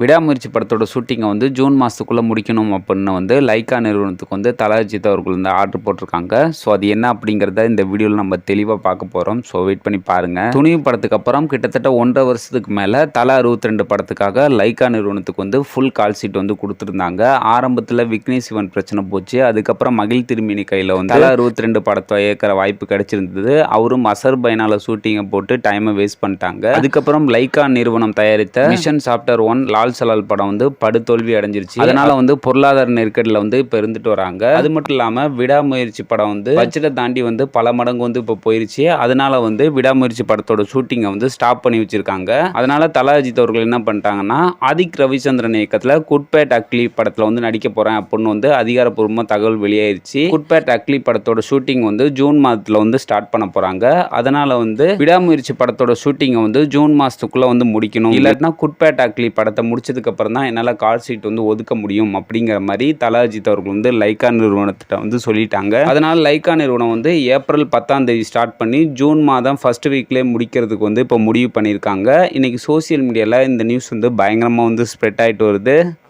விடாமுயற்சி படத்தோட ஷூட்டிங்கை வந்து ஜூன் மாதத்துக்குள்ளே முடிக்கணும் அப்படின்னு வந்து லைக்கா நிறுவனத்துக்கு வந்து தலாஜித் அவர்கள் வந்து ஆர்டர் போட்டிருக்காங்க. ஸோ அது என்ன அப்படிங்கிறத இந்த வீடியோவில் நம்ம தெளிவாக பார்க்க போகிறோம் ஸோ வெயிட் பண்ணி பாருங்கள் துணிவு படத்துக்கு அப்புறம் கிட்டத்தட்ட ஒன்றரை வருஷத்துக்கு மேலே தலா அறுபத்தி ரெண்டு படத்துக்காக லைக்கா நிறுவனத்துக்கு வந்து ஃபுல் கால் சீட் வந்து கொடுத்துருந்தாங்க. ஆரம்பத்தில் விக்னேஷ் சிவன் பிரச்சனை போச்சு. அதுக்கப்புறம் மகிழ் திருமினி கையில் வந்து தலா அறுபத்தி ரெண்டு படத்தை ஏற்கிற வாய்ப்பு கிடைச்சிருந்தது. அவரும் அசர் பைனால ஷூட்டிங்கை போட்டு டைமை வேஸ்ட் பண்ணிட்டாங்க. அதுக்கப்புறம் லைக்கா நிறுவனம் தயாரித்த Mission Chapter One Lal Salaam படம் வந்து படுதோல்வி அடைஞ்சிருச்சு. அதனால வந்து பொருளாதார நெருக்கடியில் வந்து இப்போ இருந்துட்டு வராங்க. அது மட்டும் இல்லாமல் விடாமுயற்சி படம் வந்து பட்ஜெட்டை தாண்டி வந்து பல மடங்கு வந்து இப்போ போயிருச்சு. அதனால வந்து விடாமுயற்சி படத்தோட ஷூட்டிங்கை வந்து ஸ்டாப் பண்ணி வச்சிருக்காங்க. அதனால தலாஜித் அவர்கள் என்ன பண்ணிட்டாங்கன்னா ஆதிக் ரவிச்சந்திரன் இயக்கத்தில் குட்பேட் அக்லி படத்தில் வந்து நடிக்க போறேன் அப்படின்னு வந்து அதிகாரப்பூர்வமாக தகவல் வெளியாயிருச்சு. குட்பேட் அக்லி படத்தோட ஷூட்டிங் வந்து ஜூன் மாதத்தில் வந்து ஸ்டார்ட் பண்ண போறாங்க. அதனால வந்து விடாமுயற்சி படத்தோட ஷூட்டிங்கை வந்து ஜூன் மாசத்துக்குள்ள வந்து முடிக்கணும். இல்லாட்டினா குட்பேட் அக்லி படத்தை முடிச்சதுக்கு முடிச்சதுக்கப்புறம் தான் என்னால் கால் சீட் வந்து ஒதுக்க முடியும் அப்படிங்கிற மாதிரி தலாஜித் அவர்கள் வந்து லைக்கா நிறுவனத்திட்ட வந்து சொல்லிட்டாங்க. அதனால் லைக்கா நிறுவனம் வந்து ஏப்ரல் பத்தாம் தேதி ஸ்டார்ட் பண்ணி ஜூன் மாதம் ஃபர்ஸ்ட் வீக்லேயே முடிக்கிறதுக்கு வந்து இப்போ முடிவு பண்ணியிருக்காங்க. இன்றைக்கி சோசியல் மீடியாவில் இந்த நியூஸ் வந்து பயங்கரமாக வந்து ஸ்ப்ரெட் ஆகிட்டு வருது.